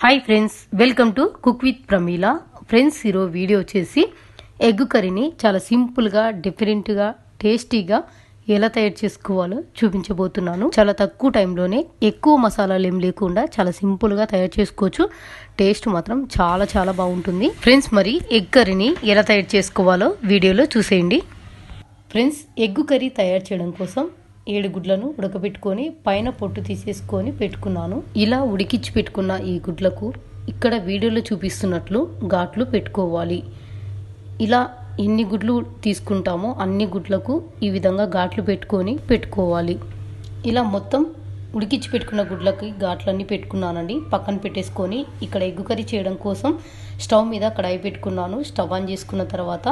Hi friends welcome to cook with Pramila friends ఈరోజు video వచ్చేసి egg కర్రీని చాలా సింపుల్గా డిఫరెంట్గా టేస్టీగా ఎలా తయారు చేసుకోవాలో చూపించబోతున్నాను. చాలా తక్కువ టైంలోనే ఎక్కువ మసాలాలు ఏం లేకుండా చాలా సింపుల్గా తయారు చేసుకోవచ్చు. టేస్ట్ మాత్రం చాలా చాలా బాగుంటుంది. ఫ్రెండ్స్ మరి ఎగ్ కర్రీని ఎలా తయారు చేసుకోవాలో వీడియోలో చూసేయండి. ఫ్రెండ్స్ ఎగ్ కర్రీ తయారు చేయడం కోసం ఏడు గుడ్లను ఉడకబెట్టుకొని పైన పొట్టు తీసేసుకొని పెట్టుకున్నాను. ఇలా ఉడికించి పెట్టుకున్న ఈ గుడ్లకు ఇక్కడ వీడియోలో చూపిస్తున్నట్లు ఘాట్లు పెట్టుకోవాలి. ఇలా ఎన్ని గుడ్లు తీసుకుంటామో అన్ని గుడ్లకు ఈ విధంగా ఘాట్లు పెట్టుకొని పెట్టుకోవాలి. ఇలా మొత్తం ఉడికించి పెట్టుకున్న గుడ్లకి ఘాట్లన్నీ పెట్టుకున్నానండి. పక్కన పెట్టేసుకొని ఇక్కడ ఎగ్గు కర్రీ చేయడం కోసం స్టవ్ మీద కడాయి పెట్టుకున్నాను. స్టవ్ ఆన్ చేసుకున్న తర్వాత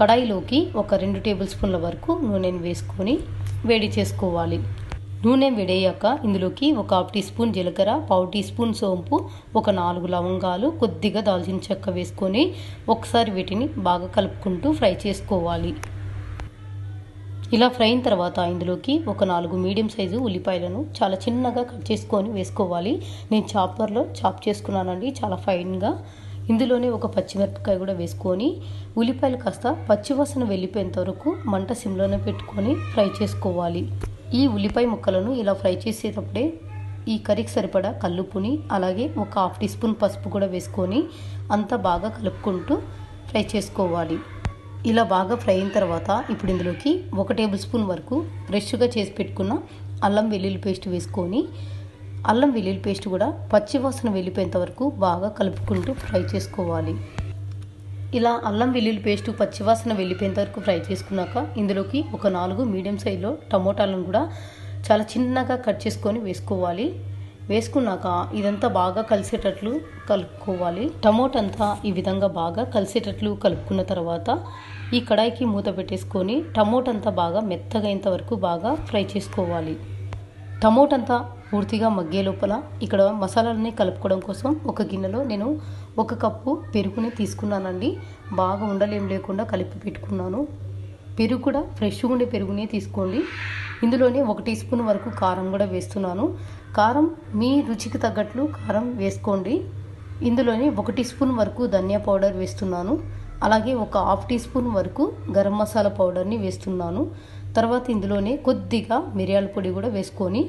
కడాయిలోకి ఒక రెండు టేబుల్ స్పూన్ల వరకు నూనెను వేసుకొని వేడి చేసుకోవాలి. నూనె వేడయ్యాక ఇందులోకి ఒక హాఫ్ టీ స్పూన్ జీలకర్ర పావు టీ స్పూన్ సోంపు ఒక నాలుగు లవంగాలు కొద్దిగా దాల్చిన చెక్క వేసుకొని ఒకసారి వీటిని బాగా కలుపుకుంటూ ఫ్రై చేసుకోవాలి. ఇలా ఫ్రై అయిన తర్వాత ఇందులోకి ఒక నాలుగు మీడియం సైజు ఉల్లిపాయలను చాలా చిన్నగా కట్ చేసుకొని వేసుకోవాలి. నేను చాపర్లో చాప్ చేసుకున్నానండి చాలా ఫైన్గా. ఇందులోనే ఒక పచ్చిమిరపకాయ కూడా వేసుకొని ఉల్లిపాయలు కాస్త పచ్చివాసన వెళ్ళిపోయేంత వరకు మంట సిమ్లోనే పెట్టుకొని ఫ్రై చేసుకోవాలి. ఈ ఉల్లిపాయ ముక్కలను ఇలా ఫ్రై చేసేటప్పుడే ఈ కర్రీకి సరిపడా కల్లుపుని అలాగే ఒక హాఫ్ టీ స్పూన్ పసుపు కూడా వేసుకొని అంతా బాగా కలుపుకుంటూ ఫ్రై చేసుకోవాలి. ఇలా బాగా ఫ్రై అయిన తర్వాత ఇప్పుడు ఇందులోకి ఒక టేబుల్ స్పూన్ వరకు ఫ్రెష్గా చేసి పెట్టుకున్న అల్లం వెల్లుల్లి పేస్ట్ వేసుకొని అల్లం వెల్లుల్లి పేస్ట్ కూడా పచ్చివాసన వెళ్ళిపోయేంత వరకు బాగా కలుపుకుంటూ ఫ్రై చేసుకోవాలి. ఇలా అల్లం వెల్లుల్లి పేస్ట్ పచ్చివాసన వెళ్ళిపోయేంత వరకు ఫ్రై చేసుకున్నాక ఇందులోకి ఒక నాలుగు మీడియం సైజులో టమోటాలను కూడా చాలా చిన్నగా కట్ చేసుకొని వేసుకోవాలి. వేసుకున్నాక ఇదంతా బాగా కలిసేటట్లు కలుపుకోవాలి. టమోటా అంతా ఈ విధంగా బాగా కలిసేటట్లు కలుపుకున్న తర్వాత ఈ కడాయికి మూత పెట్టేసుకొని టమోటా అంతా బాగా మెత్తగా వరకు బాగా ఫ్రై చేసుకోవాలి. టమోటా అంతా పూర్తిగా మగ్గే లోపల ఇక్కడ మసాలాలని కలుపుకోవడం కోసం ఒక గిన్నెలో నేను ఒక కప్పు పెరుగుని తీసుకున్నానండి. బాగా ఉండలేం లేకుండా కలిపి పెట్టుకున్నాను. పెరుగు కూడా ఫ్రెష్గా ఉండే పెరుగునే తీసుకోండి. ఇందులోనే ఒక టీ స్పూన్ వరకు కారం కూడా వేస్తున్నాను. కారం మీ రుచికి తగ్గట్లు కారం వేసుకోండి. ఇందులోనే ఒక టీ స్పూన్ వరకు ధనియా పౌడర్ వేస్తున్నాను. అలాగే ఒక హాఫ్ టీ స్పూన్ వరకు గరం మసాలా పౌడర్ని వేస్తున్నాను. తర్వాత ఇందులోనే కొద్దిగా మిరియాల పొడి కూడా వేసుకొని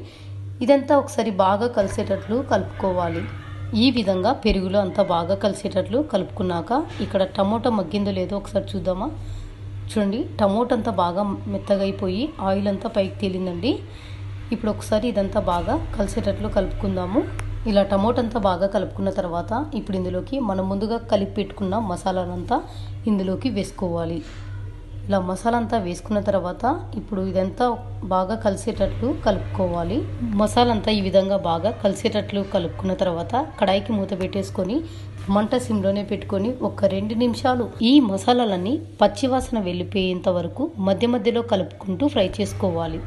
ఇదంతా ఒకసారి బాగా కలిసేటట్లు కలుపుకోవాలి. ఈ విధంగా పెరుగులో అంతా బాగా కలిసేటట్లు కలుపుకున్నాక ఇక్కడ టమోటా మగ్గిందో లేదో ఒకసారి చూద్దామా? చూడండి టమోటా అంతా బాగా మెత్తగా అయిపోయి ఆయిల్ అంతా పైకి తేలిందండి. ఇప్పుడు ఒకసారి ఇదంతా బాగా కలిసేటట్లు కలుపుకుందాము. ఇలా టమోటా అంతా బాగా కలుపుకున్న తర్వాత ఇప్పుడు ఇందులోకి మనం ముందుగా కలిపి పెట్టుకున్న మసాలానంతా ఇందులోకి వేసుకోవాలి. ఇలా మసాలా అంతా వేసుకున్న తర్వాత ఇప్పుడు ఇదంతా బాగా కలిసేటట్లు కలుపుకోవాలి. మసాలా అంతా ఈ విధంగా బాగా కలిసేటట్లు కలుపుకున్న తర్వాత కడాయికి మూత పెట్టేసుకొని మంట సిమ్లోనే పెట్టుకొని ఒక రెండు నిమిషాలు ఈ మసాలాలన్నీ పచ్చివాసన వెళ్ళిపోయేంత వరకు మధ్య మధ్యలో కలుపుకుంటూ ఫ్రై చేసుకోవాలి.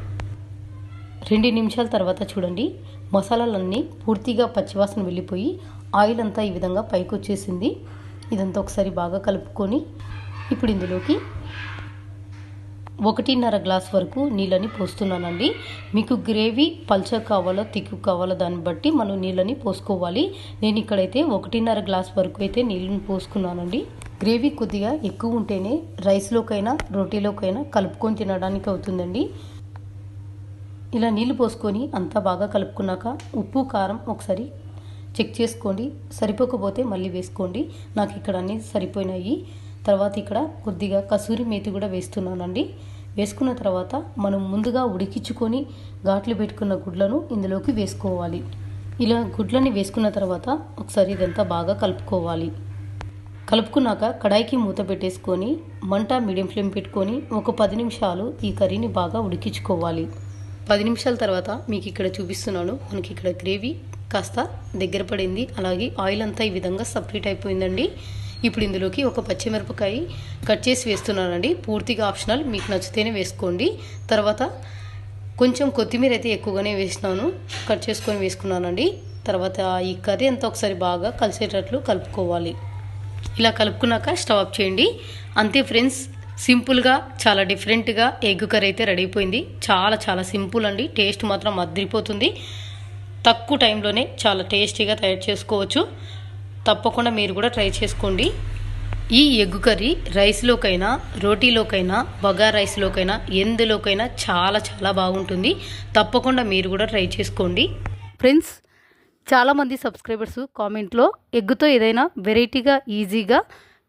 రెండు నిమిషాల తర్వాత చూడండి మసాలాలన్నీ పూర్తిగా పచ్చివాసన వెళ్ళిపోయి ఆయిల్ అంతా ఈ విధంగా పైకి వచ్చేసింది ఇదంతా ఒకసారి బాగా కలుపుకొని ఇప్పుడు ఇందులోకి ఒకటిన్నర గ్లాస్ వరకు నీళ్ళని పోస్తున్నానండి. మీకు గ్రేవీ పల్చ కావాలో తిక్కు కావాలో దాన్ని బట్టి మనం నీళ్ళని పోసుకోవాలి. నేను ఇక్కడైతే ఒకటిన్నర గ్లాస్ వరకు అయితే నీళ్ళని పోసుకున్నానండి. గ్రేవీ కొద్దిగా ఎక్కువ ఉంటేనే రైస్లోకైనా రోటీలోకైనా కలుపుకొని తినడానికి అవుతుందండి. ఇలా నీళ్ళు పోసుకొని అంతా బాగా కలుపుకున్నాక ఉప్పు కారం ఒకసారి చెక్ చేసుకోండి. సరిపోకపోతే మళ్ళీ వేసుకోండి. నాకు ఇక్కడ అన్నీ సరిపోయినాయి. తర్వాత ఇక్కడ కొద్దిగా కసూరి మేతి కూడా వేస్తున్నానండి. వేసుకున్న తర్వాత మనం ముందుగా ఉడికించుకొని ఘాట్లు పెట్టుకున్న గుడ్లను ఇందులోకి వేసుకోవాలి. ఇలా గుడ్లని వేసుకున్న తర్వాత ఒకసారి ఇదంతా బాగా కలుపుకోవాలి. కలుపుకున్నాక కడాయికి మూత పెట్టేసుకొని మంట మీడియం ఫ్లేమ్ పెట్టుకొని ఒక పది నిమిషాలు ఈ కర్రీని బాగా ఉడికించుకోవాలి. పది నిమిషాల తర్వాత మీకు ఇక్కడ చూపిస్తున్నాను. మనకి ఇక్కడ గ్రేవీ కాస్త దగ్గర పడింది. అలాగే ఆయిల్ అంతా ఈ విధంగా సపరేట్ అయిపోయిందండి. ఇప్పుడు ఇందులోకి ఒక పచ్చిమిరపకాయ కట్ చేసి వేస్తున్నానండి. పూర్తిగా ఆప్షనల్. మీకు నచ్చితేనే వేసుకోండి. తర్వాత కొంచెం కొత్తిమీర అయితే ఎక్కువగానే వేసినాను. కట్ చేసుకొని వేసుకున్నానండి. తర్వాత ఈ కర్రీ అంతా ఒకసారి బాగా కలిసేటట్లు కలుపుకోవాలి. ఇలా కలుపుకున్నాక స్టవ్ ఆఫ్ చేయండి. అంతే ఫ్రెండ్స్ సింపుల్గా చాలా డిఫరెంట్గా ఎగ్ కర్రీ అయితే రెడీ అయిపోయింది. చాలా చాలా సింపుల్ అండి. టేస్ట్ మాత్రం అదిరిపోతుంది. తక్కువ టైంలోనే చాలా టేస్టీగా తయారు చేసుకోవచ్చు. తప్పకుండా మీరు కూడా ట్రై చేసుకోండి. ఈ ఎగ్ కర్రీ రైస్లోకైనా రోటీలోకైనా బగా రైస్లోకైనా ఎందులోకైనా చాలా చాలా బాగుంటుంది. తప్పకుండా మీరు కూడా ట్రై చేసుకోండి. ఫ్రెండ్స్ చాలామంది సబ్స్క్రైబర్స్ కామెంట్లో ఎగ్గుతో ఏదైనా వెరైటీగా ఈజీగా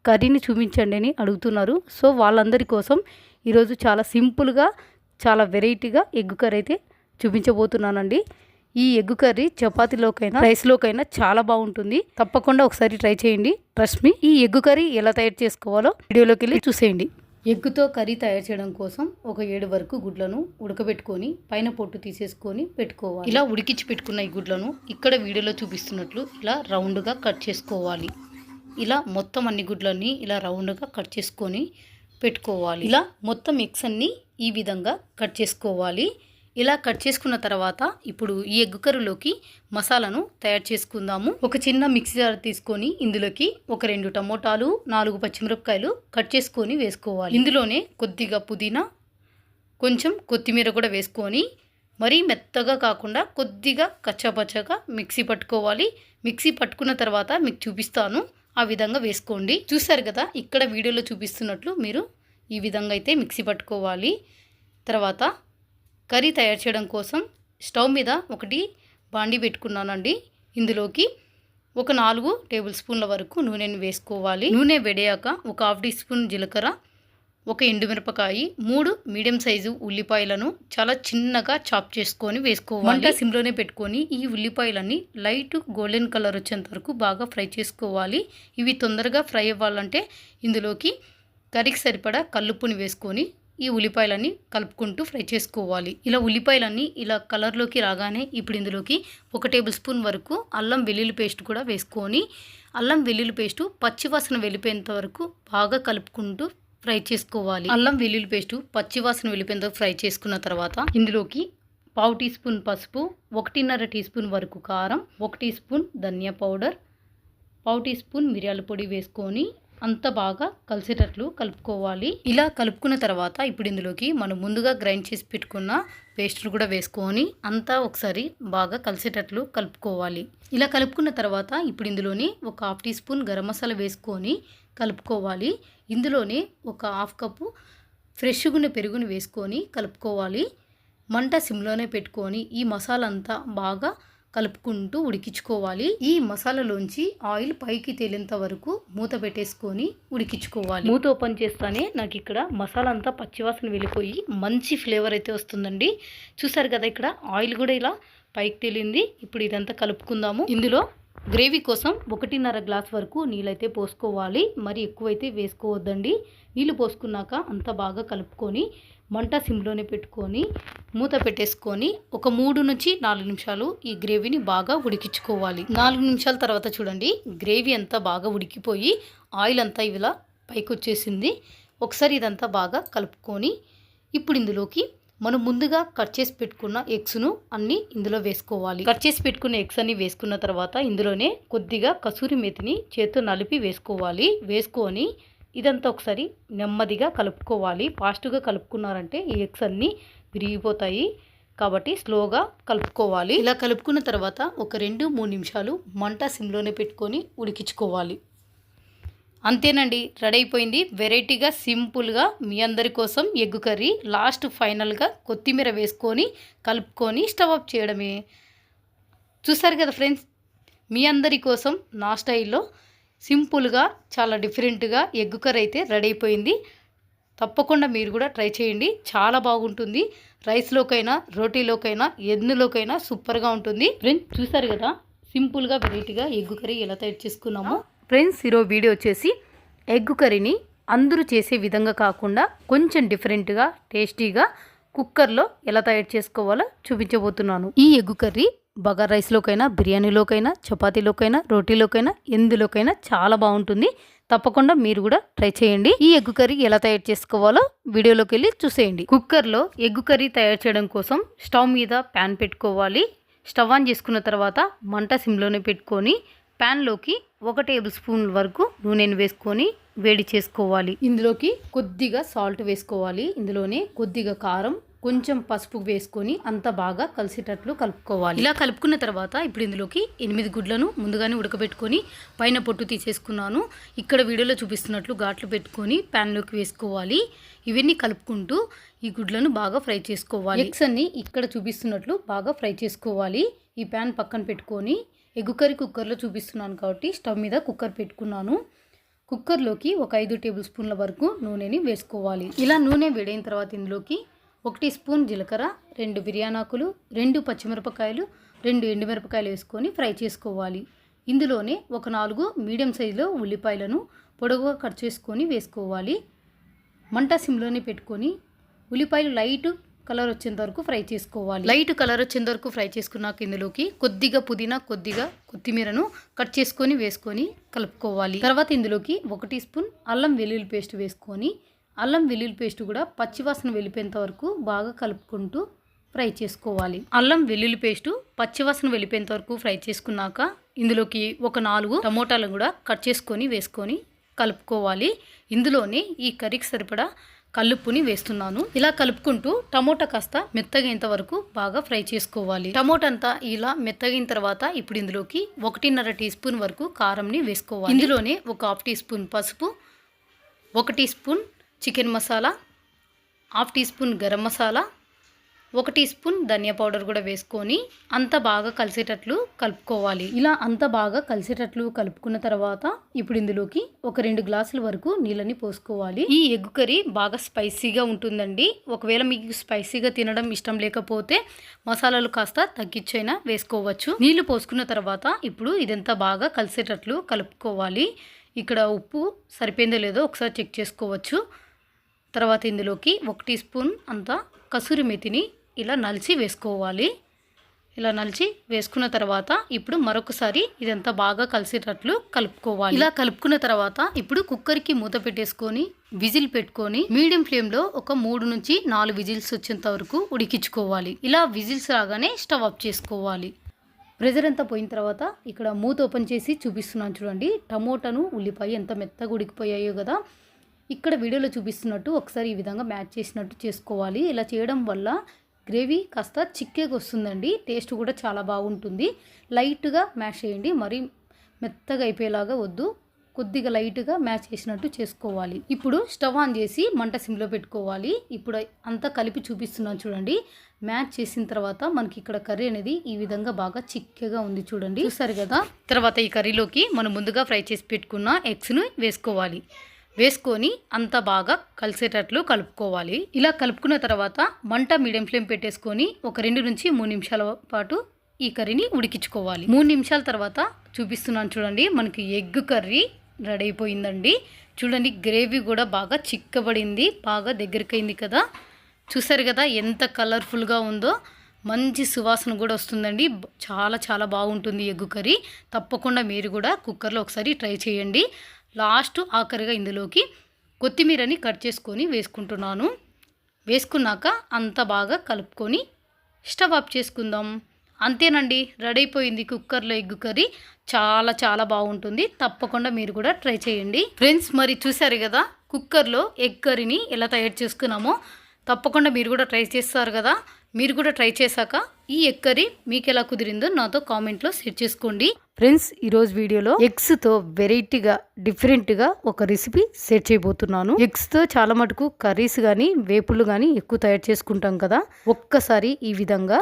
కర్రీని చూపించండి అని అడుగుతున్నారు. సో వాళ్ళందరి కోసం ఈరోజు చాలా సింపుల్గా చాలా వెరైటీగా ఎగ్ కర్రీ అయితే చూపించబోతున్నానండి. ఈ ఎగ్ కర్రీ చపాతీలోకైనా రైస్లోకైనా చాలా బాగుంటుంది. తప్పకుండా ఒకసారి ట్రై చేయండి. ట్రస్ట్ మీ ఈ ఎగ్ కర్రీ ఎలా తయారు చేసుకోవాలో వీడియోలోకి వెళ్ళి చూసేయండి. ఎగ్గుతో కర్రీ తయారు చేయడం కోసం ఒక ఏడు వరకు గుడ్లను ఉడకబెట్టుకొని పైన పొట్టు తీసేసుకొని పెట్టుకోవాలి. ఇలా ఉడికించి పెట్టుకున్న ఈ గుడ్లను ఇక్కడ వీడియోలో చూపిస్తున్నట్లు ఇలా రౌండ్గా కట్ చేసుకోవాలి. ఇలా మొత్తం అన్ని గుడ్లన్నీ ఇలా రౌండ్గా కట్ చేసుకొని పెట్టుకోవాలి. ఇలా మొత్తం ఎగ్స్ అన్ని ఈ విధంగా కట్ చేసుకోవాలి. ఇలా కట్ చేసుకున్న తర్వాత ఇప్పుడు ఈ ఎగ్ కర్రీలోకి మసాలాను తయారు చేసుకుందాము. ఒక చిన్న మిక్సీ జార్ తీసుకొని ఇందులోకి ఒక రెండు టమోటాలు నాలుగు పచ్చిమిరపకాయలు కట్ చేసుకొని వేసుకోవాలి. ఇందులోనే కొద్దిగా పుదీనా కొంచెం కొత్తిమీర కూడా వేసుకొని మరీ మెత్తగా కాకుండా కొద్దిగా కచ్చాపచ్చగా మిక్సీ పట్టుకోవాలి. మిక్సీ పట్టుకున్న తర్వాత మీకు చూపిస్తాను ఆ విధంగా వేసుకోండి. చూసారు కదా ఇక్కడ వీడియోలో చూపిస్తున్నట్లు మీరు ఈ విధంగా అయితే మిక్సీ పట్టుకోవాలి. తర్వాత కర్రీ తయారు చేయడం కోసం స్టవ్ మీద ఒకటి బాండి పెట్టుకున్నానండి. ఇందులోకి ఒక నాలుగు టేబుల్ స్పూన్ల వరకు నూనెను వేసుకోవాలి. నూనె వేడాక ఒక హాఫ్ టీ స్పూన్ జీలకర్ర ఒక ఎండుమిరపకాయ మూడు మీడియం సైజు ఉల్లిపాయలను చాలా చిన్నగా చాప్ చేసుకొని వేసుకోవాలి. మంట సిమ్లోనే పెట్టుకొని ఈ ఉల్లిపాయలన్నీ లైట్ గోల్డెన్ కలర్ వచ్చేంత వరకు బాగా ఫ్రై చేసుకోవాలి. ఇవి తొందరగా ఫ్రై అవ్వాలంటే ఇందులోకి కర్రీకి సరిపడా కల్లుప్పుని వేసుకొని ఈ ఉల్లిపాయలన్నీ కలుపుకుంటూ ఫ్రై చేసుకోవాలి. ఇలా ఉల్లిపాయలన్నీ ఇలా కలర్లోకి రాగానే ఇప్పుడు ఇందులోకి ఒక టేబుల్ స్పూన్ వరకు అల్లం వెల్లుల్లి పేస్ట్ కూడా వేసుకొని అల్లం వెల్లుల్లి పేస్టు పచ్చివాసన వెళ్ళిపోయేంత వరకు బాగా కలుపుకుంటూ ఫ్రై చేసుకోవాలి. అల్లం వెల్లుల్లి పేస్టు పచ్చివాసన వెళ్ళిపోయేంత వరకు ఫ్రై చేసుకున్న తర్వాత ఇందులోకి పావు టీ స్పూన్ పసుపు ఒకటిన్నర టీ స్పూన్ వరకు కారం ఒక టీ స్పూన్ ధనియా పౌడర్ పావు టీ స్పూన్ మిరియాల పొడి వేసుకొని అంత బాగా కలిసేటట్లు కలుపుకోవాలి. ఇలా కలుపుకున్న తర్వాత ఇప్పుడు ఇందులోకి మనం ముందుగా గ్రైండ్ చేసి పెట్టుకున్న పేస్టులు కూడా వేసుకొని అంతా ఒకసారి బాగా కలిసేటట్లు కలుపుకోవాలి. ఇలా కలుపుకున్న తర్వాత ఇప్పుడు ఇందులోని ఒక half teaspoon garam masala వేసుకొని కలుపుకోవాలి. ఇందులోనే ఒక హాఫ్ కప్పు ఫ్రెష్గా ఉన్న పెరుగుని వేసుకొని కలుపుకోవాలి. మంట సిమ్లోనే పెట్టుకొని ఈ మసాలా అంతా బాగా కలుపుకుంటూ ఉడికించుకోవాలి. ఈ మసాలాలోంచి ఆయిల్ పైకి తేలేంత వరకు మూత పెట్టేసుకొని ఉడికించుకోవాలి. మూత ఓపెన్ చేస్తానే నాకు ఇక్కడ మసాలా అంతా పచ్చివాసన వెళ్ళిపోయి మంచి ఫ్లేవర్ అయితే వస్తుందండి. చూసారు కదా ఇక్కడ ఆయిల్ కూడా ఇలా పైకి తేలింది. ఇప్పుడు ఇదంతా కలుపుకుందాము. ఇందులో గ్రేవీ కోసం ఒకటిన్నర గ్లాస్ వరకు నీళ్ళైతే పోసుకోవాలి. మరి ఎక్కువైతే వేసుకోవద్దండి. నీళ్ళు పోసుకున్నాక అంత బాగా కలుపుకొని మంట సిమ్లోనే పెట్టుకొని మూత పెట్టేసుకొని ఒక మూడు నుంచి నాలుగు నిమిషాలు ఈ గ్రేవీని బాగా ఉడికించుకోవాలి. నాలుగు నిమిషాల తర్వాత చూడండి గ్రేవీ అంతా బాగా ఉడికిపోయి ఆయిల్ అంతా ఇలా పైకి వచ్చేసింది ఒకసారి ఇదంతా బాగా కలుపుకొని ఇప్పుడు ఇందులోకి మనం ముందుగా కట్ చేసి పెట్టుకున్న ఎగ్స్ను అన్నీ ఇందులో వేసుకోవాలి. కట్ చేసి పెట్టుకున్న ఎగ్స్ అన్ని వేసుకున్న తర్వాత ఇందులోనే కొద్దిగా కసూరి మెతిని చేతితో నలిపి వేసుకోవాలి. వేసుకొని ఇదంతా ఒకసారి నెమ్మదిగా కలుపుకోవాలి. ఫాస్ట్గా కలుపుకున్నారంటే ఈ ఎగ్స్ అన్నీ విరిగిపోతాయి. కాబట్టి స్లోగా కలుపుకోవాలి. ఇలా కలుపుకున్న తర్వాత ఒక రెండు మూడు నిమిషాలు మంట సిమ్లోనే పెట్టుకొని ఉడికించుకోవాలి. అంతేనండి రెడీ అయిపోయింది. వెరైటీగా సింపుల్గా మీ అందరి కోసం ఎగ్గు కర్రీ లాస్ట్ ఫైనల్గా కొత్తిమీర వేసుకొని కలుపుకొని స్టవ్ ఆఫ్ చేయడమే. చూసారు కదా ఫ్రెండ్స్ మీ అందరి కోసం నా స్టైల్లో సింపుల్గా చాలా డిఫరెంట్గా ఎగ్గు కర్రీ అయితే రెడీ అయిపోయింది. తప్పకుండా మీరు కూడా ట్రై చేయండి. చాలా బాగుంటుంది. రైస్లోకైనా రోటీలోకైనా ఎన్నులోకైనా సూపర్గా ఉంటుంది. ఫ్రెండ్స్ చూసారు కదా? సింపుల్గా వెరైటీగా ఎగ్గు కర్రీ ఎలా తయారు చేసుకున్నామో. ఫ్రెండ్స్ ఈరోజు వీడియో వచ్చేసి ఎగ్ కర్రీని అందరూ చేసే విధంగా కాకుండా కొంచెం డిఫరెంట్గా టేస్టీగా కుక్కర్లో ఎలా తయారు చేసుకోవాలో చూపించబోతున్నాను. ఈ ఎగ్ కర్రీ బగార్ రైస్లోకైనా బిర్యానీలోకైనా చపాతీలోకైనా రోటీలోకైనా ఎందులోకైనా చాలా బాగుంటుంది. తప్పకుండా మీరు కూడా ట్రై చేయండి. ఈ ఎగ్ కర్రీ ఎలా తయారు చేసుకోవాలో వీడియోలోకి వెళ్ళి చూసేయండి. కుక్కర్లో ఎగ్ కర్రీ తయారు చేయడం కోసం స్టవ్ మీద ప్యాన్ పెట్టుకోవాలి. స్టవ్ ఆన్ చేసుకున్న తర్వాత మంట సిమ్లోనే పెట్టుకొని ప్యాన్లోకి ఒక టేబుల్ స్పూన్ వరకు నూనెను వేసుకొని వేడి చేసుకోవాలి. ఇందులోకి కొద్దిగా సాల్ట్ వేసుకోవాలి. ఇందులోనే కొద్దిగా కారం కొంచెం పసుపు వేసుకొని అంత బాగా కలిసేటట్లు కలుపుకోవాలి. ఇలా కలుపుకున్న తర్వాత ఇప్పుడు ఇందులోకి ఎనిమిది గుడ్లను ముందుగానే ఉడకబెట్టుకొని పైన పొట్టు తీసేసుకున్నాను. ఇక్కడ వీడియోలో చూపిస్తున్నట్లు ఘాట్లు పెట్టుకొని ప్యాన్లోకి వేసుకోవాలి. ఇవన్నీ కలుపుకుంటూ ఈ గుడ్లను బాగా ఫ్రై చేసుకోవాలి. ఎగ్స్ అన్ని ఇక్కడ చూపిస్తున్నట్లు బాగా ఫ్రై చేసుకోవాలి. ఈ ప్యాన్ పక్కన పెట్టుకొని ఎగ్గు కర్రీ కుక్కర్లో చూపిస్తున్నాను కాబట్టి స్టవ్ మీద కుక్కర్ పెట్టుకున్నాను. కుక్కర్లోకి ఒక ఐదు టేబుల్ స్పూన్ల వరకు నూనెని వేసుకోవాలి. ఇలా నూనె వేడైన తర్వాత ఇందులోకి ఒకటి స్పూన్ జీలకర్ర రెండు బిర్యానాకులు రెండు పచ్చిమిరపకాయలు రెండు ఎండుమిరపకాయలు వేసుకొని ఫ్రై చేసుకోవాలి. ఇందులోనే ఒక నాలుగు మీడియం సైజులో ఉల్లిపాయలను పొడవుగా కట్ చేసుకొని వేసుకోవాలి. మంట సిమ్లోనే పెట్టుకొని ఉల్లిపాయలు లైట్ కలర్ వచ్చేంత వరకు ఫ్రై చేసుకోవాలి. లైట్ కలర్ వచ్చేంత వరకు ఫ్రై చేసుకున్నాక ఇందులోకి కొద్దిగా పుదీనా కొద్దిగా కొత్తిమీరను కట్ చేసుకొని వేసుకొని కలుపుకోవాలి. తర్వాత ఇందులోకి ఒక టీ స్పూన్ అల్లం వెల్లుల్లి పేస్ట్ వేసుకొని అల్లం వెల్లుల్లి పేస్ట్ కూడా పచ్చివాసన వెళ్ళిపోయేంత వరకు బాగా కలుపుకుంటూ ఫ్రై చేసుకోవాలి. అల్లం వెల్లుల్లి పేస్టు పచ్చివాసన వెళ్ళిపోయేంత వరకు ఫ్రై చేసుకున్నాక ఇందులోకి ఒక నాలుగు టమోటాలను కూడా కట్ చేసుకొని వేసుకొని కలుపుకోవాలి. ఇందులోనే ఈ కర్రీకి సరిపడా కల్లుప్పుని వేస్తున్నాను. ఇలా కలుపుకుంటూ టమోటా కాస్త మెత్తగైనంత వరకు బాగా ఫ్రై చేసుకోవాలి. టమోటా అంతా ఇలా మెత్తగైన తర్వాత ఇప్పుడు ఇందులోకి ఒకటిన్నర టీ స్పూన్ వరకు కారంని వేసుకోవాలి. ఇందులోనే ఒక హాఫ్ టీ స్పూన్ పసుపు ఒక teaspoon chicken masala half teaspoon garam masala ఒక టీ స్పూన్ ధనియా పౌడర్ కూడా వేసుకొని అంత బాగా కలిసేటట్లు కలుపుకోవాలి. ఇలా అంత బాగా కలిసేటట్లు కలుపుకున్న తర్వాత ఇప్పుడు ఇందులోకి ఒక రెండు గ్లాసుల వరకు నీళ్ళని పోసుకోవాలి. ఈ ఎగ్ కర్రీ బాగా స్పైసీగా ఉంటుందండి. ఒకవేళ మీకు స్పైసీగా తినడం ఇష్టం లేకపోతే మసాలాలు కాస్త తగ్గించైనా వేసుకోవచ్చు. నీళ్ళు పోసుకున్న తర్వాత ఇప్పుడు ఇదంతా బాగా కలిసేటట్లు కలుపుకోవాలి. ఇక్కడ ఉప్పు సరిపోయిందో లేదో ఒకసారి చెక్ చేసుకోవచ్చు. తర్వాత ఇందులోకి ఒక టీ స్పూన్ అంతా కసూరి మెతిని ఇలా నలిచి వేసుకోవాలి. ఇలా నలిచి వేసుకున్న తర్వాత ఇప్పుడు మరొకసారి ఇదంతా బాగా కలిసేటట్లు కలుపుకోవాలి. ఇలా కలుపుకున్న తర్వాత ఇప్పుడు కుక్కర్కి మూత పెట్టేసుకొని విజిల్ పెట్టుకొని మీడియం ఫ్లేమ్లో ఒక మూడు నుంచి నాలుగు విజిల్స్ వచ్చేంత వరకు ఉడికించుకోవాలి. ఇలా విజిల్స్ రాగానే స్టవ్ ఆఫ్ చేసుకోవాలి. ప్రెజర్ అంతా పోయిన తర్వాత ఇక్కడ మూత ఓపెన్ చేసి చూపిస్తున్నాను చూడండి. టమోటాను ఉల్లిపాయ ఎంత మెత్తగా ఉడికిపోయాయో కదా. ఇక్కడ వీడియోలో చూపిస్తున్నట్టు ఒకసారి ఈ విధంగా మ్యాచ్ చేసినట్టు చేసుకోవాలి. ఇలా చేయడం వల్ల గ్రేవీ కాస్త చిక్కేకి వస్తుందండి. టేస్ట్ కూడా చాలా బాగుంటుంది. లైట్గా మ్యాష్ చేయండి. మరి మెత్తగా అయిపోయేలాగా వద్దు. కొద్దిగా లైట్గా మ్యాచ్ చేసినట్టు చేసుకోవాలి. ఇప్పుడు స్టవ్ ఆన్ చేసి మంట సిమ్లో పెట్టుకోవాలి. ఇప్పుడు అంతా కలిపి చూపిస్తున్నాను చూడండి. మ్యాచ్ చేసిన తర్వాత మనకి ఇక్కడ కర్రీ అనేది ఈ విధంగా బాగా చిక్కగా ఉంది చూడండి. చూసారు కదా? తర్వాత ఈ కర్రీలోకి మనం ముందుగా ఫ్రై చేసి పెట్టుకున్న ఎగ్స్ను వేసుకోవాలి. వేసుకొని అంత బాగా కలిసేటట్లు కలుపుకోవాలి. ఇలా కలుపుకున్న తర్వాత మంట మీడియం ఫ్లేమ్ పెట్టేసుకొని ఒక రెండు నుంచి మూడు నిమిషాల పాటు ఈ కర్రీని ఉడికించుకోవాలి. మూడు నిమిషాల తర్వాత చూపిస్తున్నాను చూడండి మనకి ఎగ్ కర్రీ రెడీ అయిపోయిందండి. చూడండి గ్రేవీ కూడా బాగా చిక్కబడింది బాగా దగ్గరికైంది కదా. చూసారు కదా ఎంత కలర్ఫుల్గా ఉందో. మంచి సువాసన కూడా వస్తుందండి. చాలా చాలా బాగుంటుంది ఎగ్గు కర్రీ. తప్పకుండా మీరు కూడా కుక్కర్లో ఒకసారి ట్రై చేయండి. లాస్ట్ ఆఖరిగా ఇందులోకి కొత్తిమీరని కట్ చేసుకొని వేసుకుంటున్నాను. వేసుకున్నాక అంత బాగా కలుపుకొని స్టవ్ ఆఫ్ చేసుకుందాం. అంతేనండి రెడీ అయిపోయింది కుక్కర్లో ఎగ్ కర్రీ. చాలా చాలా బాగుంటుంది. తప్పకుండా మీరు కూడా ట్రై చేయండి. ఫ్రెండ్స్ మరి చూసారు కదా కుక్కర్లో ఎగ్ కర్రీని ఎలా తయారు చేసుకున్నామో? తప్పకుండా మీరు కూడా ట్రై చేస్తారు కదా. మీరు కూడా ట్రై చేశాక ఈ ఎగ్ కర్రీ మీకు ఎలా కుదిరిందో నాతో కామెంట్లో షేర్ చేసుకోండి. ఫ్రెండ్స్ ఈరోజు వీడియోలో ఎగ్స్తో వెరైటీగా డిఫరెంట్గా ఒక రెసిపీ షేర్ చేయబోతున్నాను. ఎగ్స్తో చాలా మటుకు కర్రీస్ కానీ వేపులు కానీ ఎక్కువ తయారు చేసుకుంటాం కదా? ఒక్కసారి ఈ విధంగా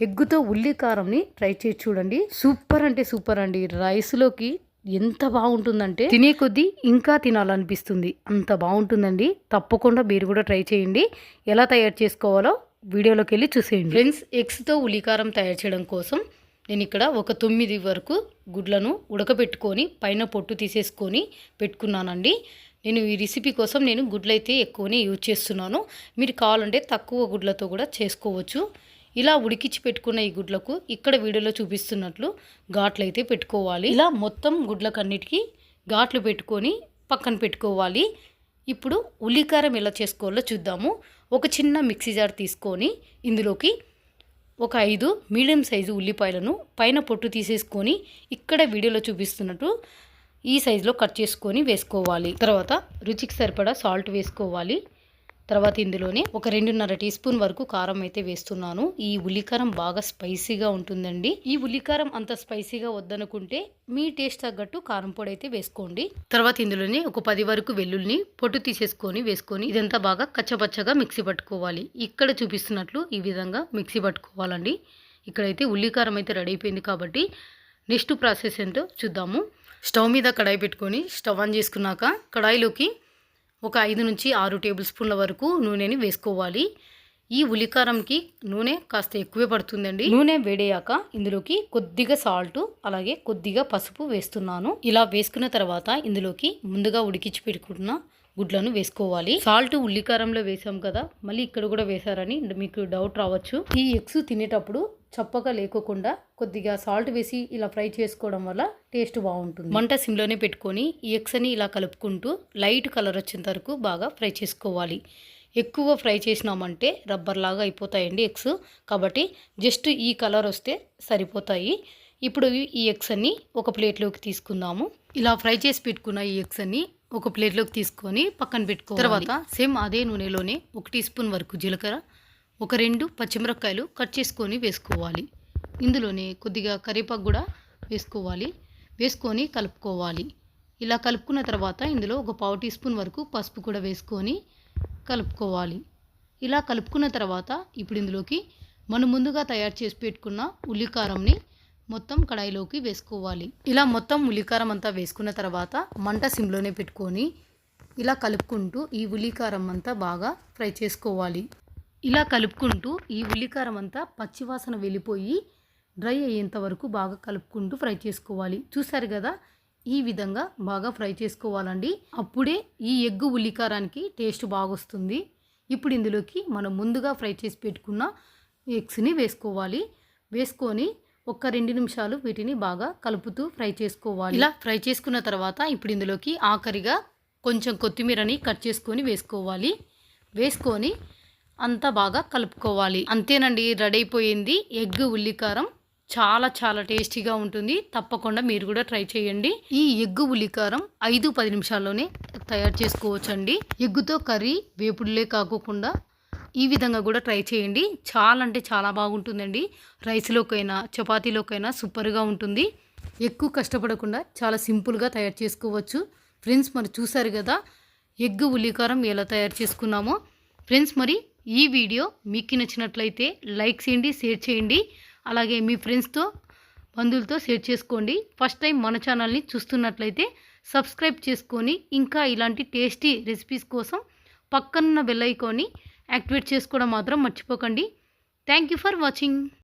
ఎగ్గుతో ఉల్లి కారంని ట్రై చేసి చూడండి. సూపర్ అంటే సూపర్ అండి. రైస్లోకి ఎంత బాగుంటుందంటే తినే కొద్దీ ఇంకా తినాలనిపిస్తుంది. అంత బాగుంటుందండి. తప్పకుండా మీరు కూడా ట్రై చేయండి. ఎలా తయారు చేసుకోవాలో వీడియోలోకి వెళ్ళి చూసేయండి. ఫ్రెండ్స్ ఎగ్స్తో ఉల్లికారం తయారు చేయడం కోసం నేను ఇక్కడ ఒక తొమ్మిది వరకు గుడ్లను ఉడకబెట్టుకొని పైన పొట్టు తీసేసుకొని పెట్టుకున్నానండి. నేను ఈ రెసిపీ కోసం నేను గుడ్లైతే ఎక్కువనే యూజ్ చేస్తున్నాను. మీరు కావాలంటే తక్కువ గుడ్లతో కూడా చేసుకోవచ్చు. ఇలా ఉడికించి పెట్టుకున్న ఈ గుడ్లకు ఇక్కడ వీడియోలో చూపిస్తున్నట్లు ఘాట్లు అయితే పెట్టుకోవాలి. ఇలా మొత్తం గుడ్లకన్నిటికీ ఘాట్లు పెట్టుకొని పక్కన పెట్టుకోవాలి. ఇప్పుడు ఉల్లికారం ఎలా చేసుకోవాలో చూద్దాము. ఒక చిన్న మిక్సీ జార్ తీసుకొని ఇందులోకి ఒక ఐదు మీడియం సైజు ఉల్లిపాయలను పైన పొట్టు తీసేసుకొని ఇక్కడ వీడియోలో చూపిస్తున్నట్టు ఈ సైజులో కట్ చేసుకొని వేసుకోవాలి. తర్వాత రుచికి సరిపడా సాల్ట్ వేసుకోవాలి. తర్వాత ఇందులోనే ఒక రెండున్నర టీ స్పూన్ వరకు కారం అయితే వేస్తున్నాను. ఈ ఉల్లికారం బాగా స్పైసీగా ఉంటుందండి. ఈ ఉల్లికారం అంత స్పైసీగా వద్దనుకుంటే మీ టేస్ట్ తగ్గట్టు కారం పొడి అయితే వేసుకోండి. తర్వాత ఇందులోనే ఒక పది వరకు వెల్లుల్ని పొట్టు తీసేసుకొని వేసుకొని ఇదంతా బాగా కచ్చపచ్చగా మిక్సీ పట్టుకోవాలి. ఇక్కడ చూపిస్తున్నట్లు ఈ విధంగా మిక్సీ పట్టుకోవాలండి. ఇక్కడైతే ఉల్లికారం అయితే రెడీ అయిపోయింది కాబట్టి నెక్స్ట్ ప్రాసెస్ ఏంటో చూద్దాము. స్టవ్ మీద కడాయి పెట్టుకొని స్టవ్ ఆన్ చేసుకున్నాక కడాయిలోకి ఒక ఐదు నుంచి ఆరు టేబుల్ స్పూన్ల వరకు నూనెని వేసుకోవాలి. ఈ ఉల్లికారంకి నూనె కాస్త ఎక్కువే పడుతుందండి. నూనె వేడయ్యాక ఇందులోకి కొద్దిగా సాల్ట్ అలాగే కొద్దిగా పసుపు వేస్తున్నాను. ఇలా వేసుకున్న తర్వాత ఇందులోకి ముందుగా ఉడికించి పెట్టుకున్న గుడ్లను వేసుకోవాలి. సాల్ట్ ఉల్లికారంలో వేసాం కదా మళ్ళీ ఇక్కడ కూడా వేసారని మీకు డౌట్ రావచ్చు. ఈ ఎగ్స్ తినేటప్పుడు చప్పగా లేకోకుండా కొద్దిగా సాల్ట్ వేసి ఇలా ఫ్రై చేసుకోవడం వల్ల టేస్ట్ బాగుంటుంది. మంట సిమ్లోనే పెట్టుకొని ఈ ఎగ్స్ అని ఇలా కలుపుకుంటూ లైట్ కలర్ వచ్చేంత వరకు బాగా ఫ్రై చేసుకోవాలి. ఎక్కువ ఫ్రై చేసినామంటే రబ్బర్ లాగా అయిపోతాయండి ఎగ్స్. కాబట్టి జస్ట్ ఈ కలర్ వస్తే సరిపోతాయి. ఇప్పుడు ఈ ఎగ్స్ అన్ని ఒక ప్లేట్లోకి తీసుకుందాము. ఇలా ఫ్రై చేసి పెట్టుకున్న ఈ ఎగ్స్ అన్ని ఒక ప్లేట్లోకి తీసుకొని పక్కన పెట్టుకో తర్వాత సేమ్ అదే నూనెలోనే ఒక టీ స్పూన్ వరకు జీలకర్ర ఒక రెండు పచ్చిమిరపకాయలు కట్ చేసుకొని వేసుకోవాలి. ఇందులోనే కొద్దిగా కరివేపాకు కూడా వేసుకోవాలి. వేసుకొని కలుపుకోవాలి. ఇలా కలుపుకున్న తర్వాత ఇందులో ఒక పావు టీ స్పూన్ వరకు పసుపు కూడా వేసుకొని కలుపుకోవాలి. ఇలా కలుపుకున్న తర్వాత ఇప్పుడు ఇందులోకి మనం ముందుగా తయారు చేసి పెట్టుకున్న ఉల్లికారంని మొత్తం కడాయిలోకి వేసుకోవాలి. ఇలా మొత్తం ఉల్లికారం అంతా వేసుకున్న తర్వాత మంట సిమ్లోనే పెట్టుకొని ఇలా కలుపుకుంటూ ఈ ఉల్లికారం అంతా బాగా ఫ్రై చేసుకోవాలి. ఇలా కలుపుకుంటూ ఈ ఉల్లికారం అంతా పచ్చివాసన వెళ్ళిపోయి డ్రై అయ్యేంత వరకు బాగా కలుపుకుంటూ ఫ్రై చేసుకోవాలి. చూసారు కదా? ఈ విధంగా బాగా ఫ్రై చేసుకోవాలండి. అప్పుడే ఈ ఎగ్గు ఉల్లికారానికి టేస్ట్ బాగొస్తుంది. ఇప్పుడు ఇందులోకి మనం ముందుగా ఫ్రై చేసి పెట్టుకున్న ఎగ్స్ని వేసుకోవాలి. వేసుకొని ఒక్క రెండు నిమిషాలు వీటిని బాగా కలుపుతూ ఫ్రై చేసుకోవాలి. ఇలా ఫ్రై చేసుకున్న తర్వాత ఇప్పుడు ఇందులోకి ఆఖరిగా కొంచెం కొత్తిమీరని కట్ చేసుకొని వేసుకోవాలి. వేసుకొని అంతా బాగా కలుపుకోవాలి. అంతేనండి రెడీ అయిపోయింది ఎగ్ ఉల్లికారం చాలా చాలా టేస్టీగా ఉంటుంది. తప్పకుండా మీరు కూడా ట్రై చేయండి. ఈ ఎగ్గు ఉల్లికారం ఐదు పది నిమిషాల్లోనే తయారు చేసుకోవచ్చండి. ఎగ్గుతో కర్రీ వేపుడులే కాకోకుండా ఈ విధంగా కూడా ట్రై చేయండి. చాలా అంటే చాలా బాగుంటుందండి. రైస్లోకైనా చపాతీలోకైనా సూపర్గా ఉంటుంది. ఎక్కువ కష్టపడకుండా చాలా సింపుల్గా తయారు చేసుకోవచ్చు. ఫ్రెండ్స్ మరి చూసారు కదా ఎగ్ ఉల్లికారం ఎలా తయారు చేసుకున్నామో. ఫ్రెండ్స్ మరి ఈ వీడియో మీకు నచ్చినట్లయితే లైక్ చేయండి షేర్ చేయండి. అలాగే మీ ఫ్రెండ్స్తో బంధువులతో షేర్ చేసుకోండి. ఫస్ట్ టైం మన ఛానల్ని చూస్తున్నట్లయితే సబ్స్క్రైబ్ చేసుకొని ఇంకా ఇలాంటి టేస్టీ రెసిపీస్ కోసం పక్కనున్న బెల్ ఐకాన్ని యాక్టివేట్ చేసుకోవడం మాత్రం మర్చిపోకండి. Thank you for watching